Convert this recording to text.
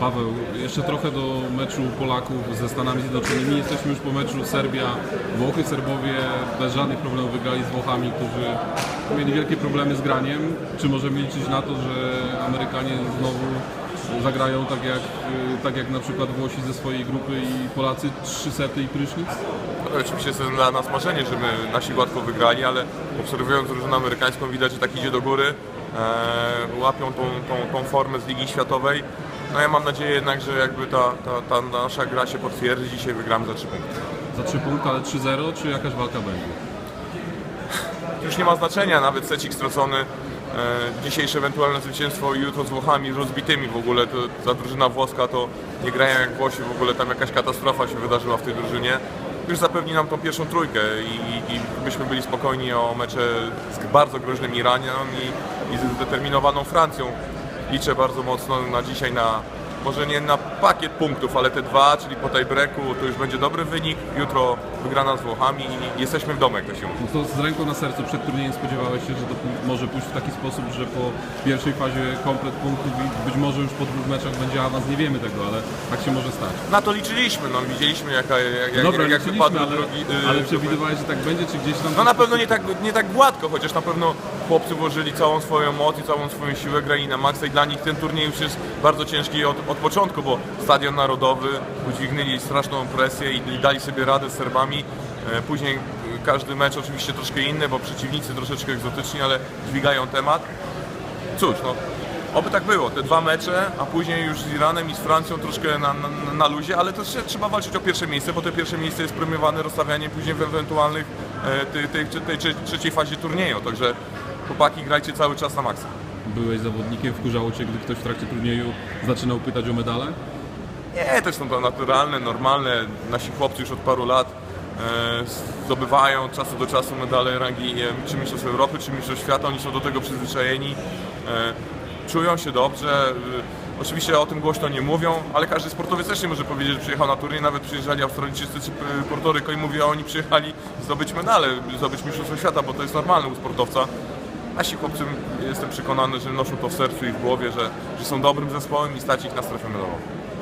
Paweł, jeszcze trochę do meczu Polaków ze Stanami Zjednoczonymi. Jesteśmy już po meczu Serbia, Włochy, Serbowie bez żadnych problemów wygrali z Włochami, którzy mieli wielkie problemy z graniem. Czy możemy liczyć na to, że Amerykanie znowu zagrają tak jak, tak jak na przykład Włosi ze swojej grupy i Polacy trzy sety i prysznic? Oczywiście jest to dla nas marzenie, żeby nasi gładko wygrali, ale obserwując drużynę amerykańską widać, że tak idzie do góry, e, łapią tą, tą, tą formę z Ligi Światowej. No ja mam nadzieję jednak, że jakby ta, ta, ta nasza gra się potwierdzi, dzisiaj wygramy za 3 punkty. Za trzy punkty, ale 3-0, czy jakaś walka będzie? Już nie ma znaczenia, nawet secik stracony, e, dzisiejsze ewentualne zwycięstwo i jutro z Włochami rozbitymi w ogóle, to, ta drużyna włoska to nie grają jak Włosi, w ogóle tam jakaś katastrofa się wydarzyła w tej drużynie. Już zapewni nam tą pierwszą trójkę i, i, i byśmy byli spokojni o mecze z bardzo groźnym Iranem i, i z zdeterminowaną Francją. Liczę bardzo mocno na dzisiaj na, może nie na pakiet punktów, ale te dwa, czyli po tiebreaku, to już będzie dobry wynik. Jutro wygrana z Włochami i jesteśmy w domu, jak to się mówi. No to z ręką na sercu przed turniejem spodziewałeś się, że to może pójść w taki sposób, że po pierwszej fazie komplet punktów i być może już po dwóch meczach będzie awans, nie wiemy tego, ale tak się może stać. Na to liczyliśmy, no widzieliśmy jaka, jak, jak, Dobra, jak, ale, drogi. y, ale przewidywałeś, że tak będzie, czy gdzieś tam... No na pewno nie tak, nie tak gładko, chociaż na pewno chłopcy włożyli całą swoją moc i całą swoją siłę, grali na maksa i dla nich ten turniej już jest bardzo ciężki od, od początku, bo Stadion Narodowy udźwignęli straszną presję i, dali sobie radę z Serbami. E, Później e, każdy mecz oczywiście troszkę inny, bo przeciwnicy troszeczkę egzotyczni, ale dźwigają temat. Cóż, no, oby tak było. Te dwa mecze, a później już z Iranem i z Francją troszkę na, na, na luzie, ale też trzeba walczyć o pierwsze miejsce, bo to pierwsze miejsce jest premiowane rozstawianiem później w ewentualnych e, tej, tej, tej trzeciej fazie turnieju. Także chłopaki grajcie cały czas na maksa. Byłeś zawodnikiem, wkurzało Cię, gdy ktoś w trakcie turnieju zaczynał pytać o medale? Nie, też są to naturalne, normalne. Nasi chłopcy już od paru lat e, zdobywają od czasu do czasu medale rangi czy Mistrzostw Europy, czy Mistrzostw Świata. Oni są do tego przyzwyczajeni. E, czują się dobrze. E, Oczywiście o tym głośno nie mówią, ale każdy sportowiec też nie może powiedzieć, że przyjechał na turniej. Nawet przyjeżdżali Australijczycy czy Portoryko i mówi, a oni przyjechali zdobyć medale, zdobyć Mistrzostwo Świata, bo to jest normalne u sportowca. Nasi chłopcy, jestem przekonany, że noszą to w sercu i w głowie, że, że są dobrym zespołem i stać ich na strefę medalową.